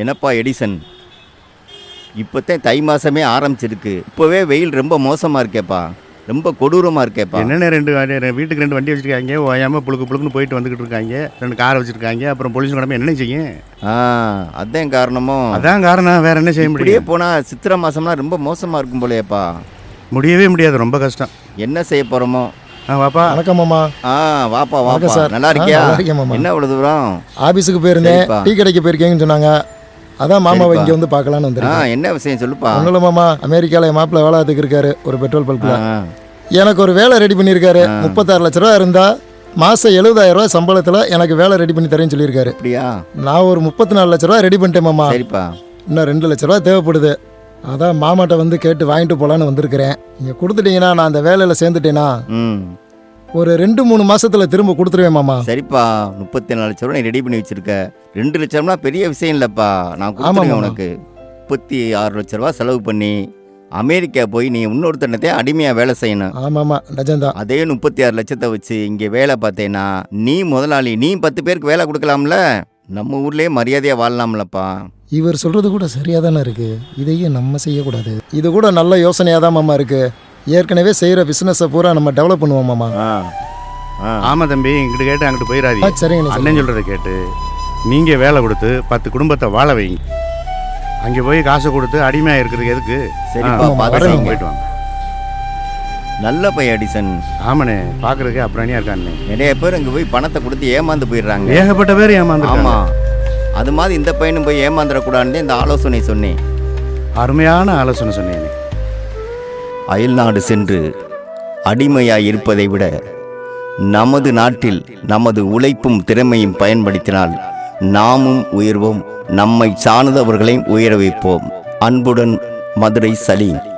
என்னப்பா எடிசன்? இப்போத்தான் தை மாசமே ஆரம்பிச்சிருக்கு. இப்போவே வெயில் ரொம்ப மோசமாக இருக்கேப்பா. ரொம்ப கொடூரமாக இருக்கேப்பா. என்னென்ன ரெண்டு வீட்டுக்கு ரெண்டு வண்டி வச்சிருக்காங்க ஓயாம புழுக்கு புழுக்குன்னு போயிட்டு வந்துகிட்டு இருக்காங்க. ரெண்டு காரை வச்சிருக்காங்க அப்புறம் போலீஸ் கடமை என்ன செய்யும்? ஆ அதான் காரணமோ. அதான் காரணம் வேற என்ன செய்ய இப்படியே முடியும்? போனால் சித்திரை மாசம்லாம் ரொம்ப மோசமாக இருக்கும் போலயேப்பா. முடியவே முடியாது ரொம்ப கஷ்டம். என்ன செய்ய போகிறோமோ வாப்பா. வணக்கம் மாமா. ஆ வாப்பா வாப்பா. சார். நல்லா இருக்கியா? நல்லா இருக்கேன் மாமா. என்ன இவ்வளோ தூரம்? ஆபீஸுக்கு போயிருந்தேன். டீ கடைக்கு போயிருக்கேங்கன்னு சொன்னாங்க. அதான் மாமாவை. இங்கே வந்து பார்க்கலான்னு ஆ வந்திருக்கேன் என்ன விஷயம் சொல்லுப்பா? இல்லை மாமா அமெரிக்காவில் என் மாப்பிள்ள வேலாத்துக்கு இருக்காரு ஒரு பெட்ரோல் பல்கில். எனக்கு ஒரு வேலை ரெடி பண்ணியிருக்காரு. முப்பத்தாறு லட்ச ரூபா இருந்தா மாதம் எழுபதாயிரம் ரூபாய் சம்பளத்தில் எனக்கு வேலை ரெடி பண்ணி தரேன்னு சொல்லியிருக்காரு. அப்படியா? நான் ஒரு முப்பத்தி நாலு லட்ச ரூபா ரெடி பண்ணிட்டேன் மாமா. சரிப்பா. இன்னும் ரெண்டு லட்ச ரூபா தேவைப்படுது. அதான் மாமாட்ட வந்து கேட்டு வாங்கிட்டு போகலான்னு வந்திருக்கிறேன். நீங்கள் கொடுத்துட்டீங்கன்னா நான் அந்த வேலையில் சேர்ந்துட்டேனா? ம். ஒரு ரெண்டு மூணு மாசத்துல திரும்ப கொடுத்துருவேன் மாமா. சரிப்பா முப்பத்தி நாலு லட்சம் ரூபா நீ ரெடி பண்ணி வச்சிருக்க. ரெண்டு லட்சம்னா பெரிய விஷயம் இல்லைப்பா. நான் கொடுத்துருவேன் மாமா. உனக்கு. முப்பத்தி ஆறு லட்ச ரூபா செலவு பண்ணி அமெரிக்கா போய் நீ இன்னொருத்தனத்தை அடிமையாக வேலை செய்யணும். ஆமாம்மா நிஜம்தான். அதே முப்பத்தி ஆறு லட்சத்தை வச்சு இங்கே வேலை பார்த்தேன்னா நீ முதலாளி நீ பத்து பேருக்கு வேலை கொடுக்கலாம்ல? நம்ம ஊர்லயே மரியாதையாக வாழலாம்லப்பா. இவர் சொல்றது கூட சரியா தானே இருக்கு. இதையும் நம்ம செய்யக்கூடாது. இது கூட நல்ல யோசனையா தான் மாமா இருக்கு. ஏற்கனவே செய்யற பிசினஸை பூரா நம்ம டெவலப் பண்ணுவோம் மாமா. ஆ ஆ. ஆமா தம்பி இங்கிட்டு கேட்டு அங்கிட்டு போயிடாதீங்க சரிங்க அண்ணன் சொல்றதை கேட்டு நீங்க வேலை கொடுத்து பத்து குடும்பத்தை வாழ வைங்க. அங்கே போய் காசு கொடுத்து அடிமையா இருக்கிறதுக்கு எதுக்கு? செய்யுங்க. போயிட்டு வாங்க. நல்ல பையன் அடிசன் ஆமாண்ணே பார்க்கறதுக்கு அப்புறணியா இருக்காண்ணே. நிறைய பேர் அங்கே போய் பணத்தை கொடுத்து ஏமாந்து போயிடுறாங்க. ஏகப்பட்ட பேர் ஏமாந்துருக்காங்க. ஆமா. அது மாதிரி இந்த பையனும் போய் ஏமாந்துடக்கூடாதுன்னு இந்த ஆலோசனை சொன்னேன். அருமையான ஆலோசனை சொன்னீங்க அயல்நாடு சென்று அடிமையாய் இருப்பதை விட நமது நாட்டில் நமது உழைப்பும் திறமையும் பயன்படுத்தினால் நாமும் உயர்வோம் நம்மை சார்ந்தவர்களையும் உயர வைப்போம். அன்புடன் மதுரை சலீம்.